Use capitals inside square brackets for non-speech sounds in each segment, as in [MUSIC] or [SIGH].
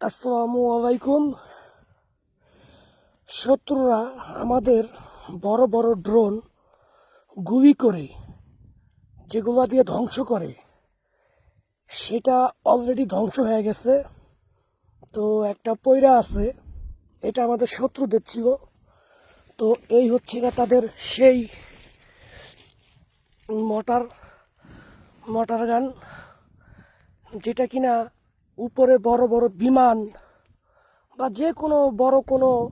আসসালামু আলাইকুম। শত্রুরা আমাদের বড় বড় ড্রোন গুলি করে, যেগুলো দিয়ে ধ্বংস করে। সেটা অলরেডি ধ্বংস হয়ে গেছে। তো একটা পয়রা আছে, এটা আমাদের শত্রুদের ছিল। তো এই হচ্ছে গিয়ে তাদের সেই মোটর মোটর গান। যেটা কিনা উপরে বড় বড় বিমান বা যে কোনো বড় কোনো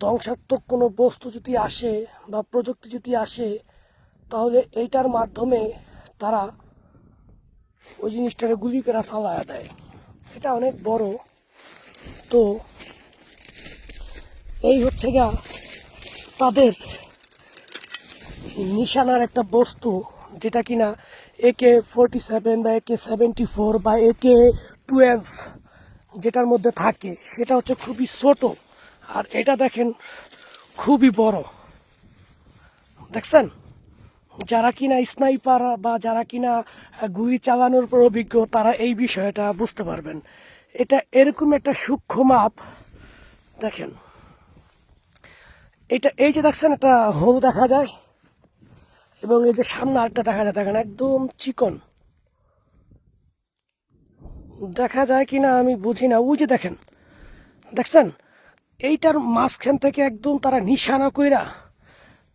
ধ্বংসাত্মক কোনো বস্তু যদি আসে বা প্রযুক্তি যদি আসে, তাহলে এইটার মাধ্যমে তারা ওই জিনিসটারে গুলি করে ফালায়া দেয়। এটা অনেক বড়। তো এই হচ্ছে গা তাদের নিশানার একটা বস্তু। যেটা কিনা একে ফোরটি সেভেন বা একে সেভেন্টি ফোর বা একে টুয়েলভ যেটার মধ্যে থাকে, সেটা হচ্ছে খুবই ছোট। আর এটা দেখেন খুবই বড়। দেখছেন? যারা কিনা স্নাইপার বা যারা কিনা গুলি চালানোর পর অভিজ্ঞ, তারা এই বিষয়টা বুঝতে পারবেন। এটা এরকম একটা সূক্ষ্ম মাপ। দেখেন? এটা, এই যে দেখছেন, একটা হোল দেখা যায়। এবং এই যে সামনে আরেকটা দেখা যায়, দেখেন একদম চিকন। দেখা যায় কি না আমি বুঝি না। ওই যে দেখেন, দেখছেন? এইটার মাঝখান থেকে একদম তারা নিশানা কইরা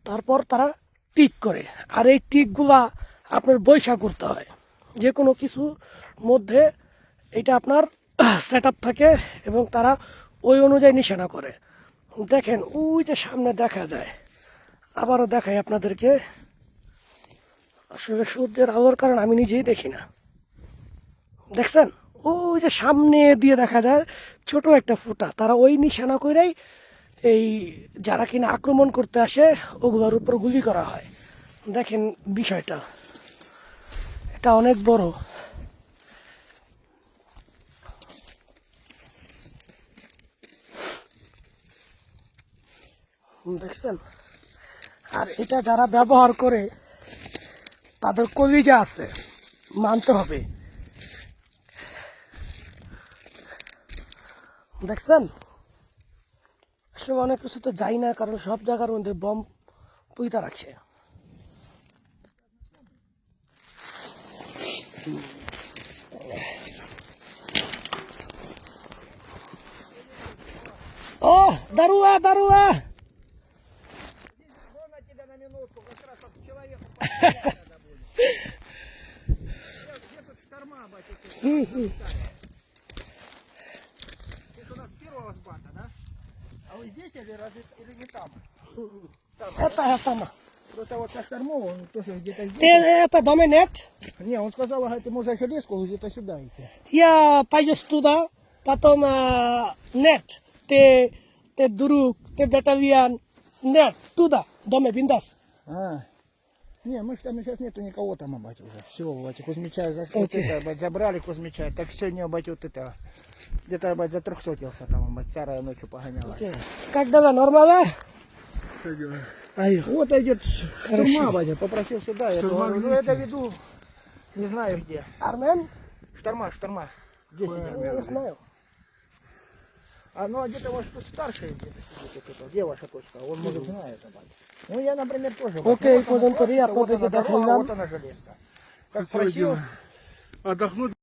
তারপর তারা টিক করে। আর এই টিকগুলা আপনার বৈশা করতে হয়। যে কোনো কিছুর মধ্যে এটা আপনার [CLEARS THROAT] সেট থাকে এবং তারা ওই অনুযায়ী নিশানা করে। দেখেন, ওই যে সামনে দেখা যায়। আবারও দেখাই আপনাদেরকে। আসলে সূর্যের আলোর কারণ আমি নিজেই দেখি না। দেখছেন? ওই যে সামনে দিয়ে দেখা যায় ছোট একটা ফুটা। তারা ওই নিশানা করেই এই যারা কিনা আক্রমণ করতে আসে, ওগুলোর উপর গুলি করা হয়। দেখেন বিষয়টা। এটা অনেক বড়। দেখছেন? আর এটা যারা ব্যবহার করে তাদের কলিজা আছে। মানতে হবে। দেখছেন? আসলে অনেক কিছু তো যাই না, কারণ সব জায়গার মধ্যে বম পুইতা রাখছে। ও, দারুয়া দারুয়া! Ты Ты ж у нас первого сбата, да? А вы здесь или, разве, или не там? это это ма. Просто вот со штормом он тоже где-то здесь. Ти это доме нет? Не, он сказал, говорит, ты можешь железку где-то сюда идти. Я пойдешь туда, потом а, нет. Ты, ты друг, ты батальон, нет, туда, доме биндас. А. Не, мы ж там сейчас нету никого там, батя, уже. Все, батя, Кузьмича за, вот это, бать, забрали Кузьмича. Так сегодня, батя, вот это, где-то, бать, затрехсотился там, бать, старая ночью погоняла. Как дела, нормально? Айо. Вот идет штурма, батя, попросил сюда. Я говорю, ну это веду, не знаю где. Армен? Шторма, шторма. Здесь сидят. Не знаю. А ну а где-то может тут старший где-то сидит, вот это, где ваша точка? Он может знает об этом. Ну я, например, тоже. Окей, Ну, вот я просто, вот подойду она до дорога, вот она железка. Как просил. Отдохнуть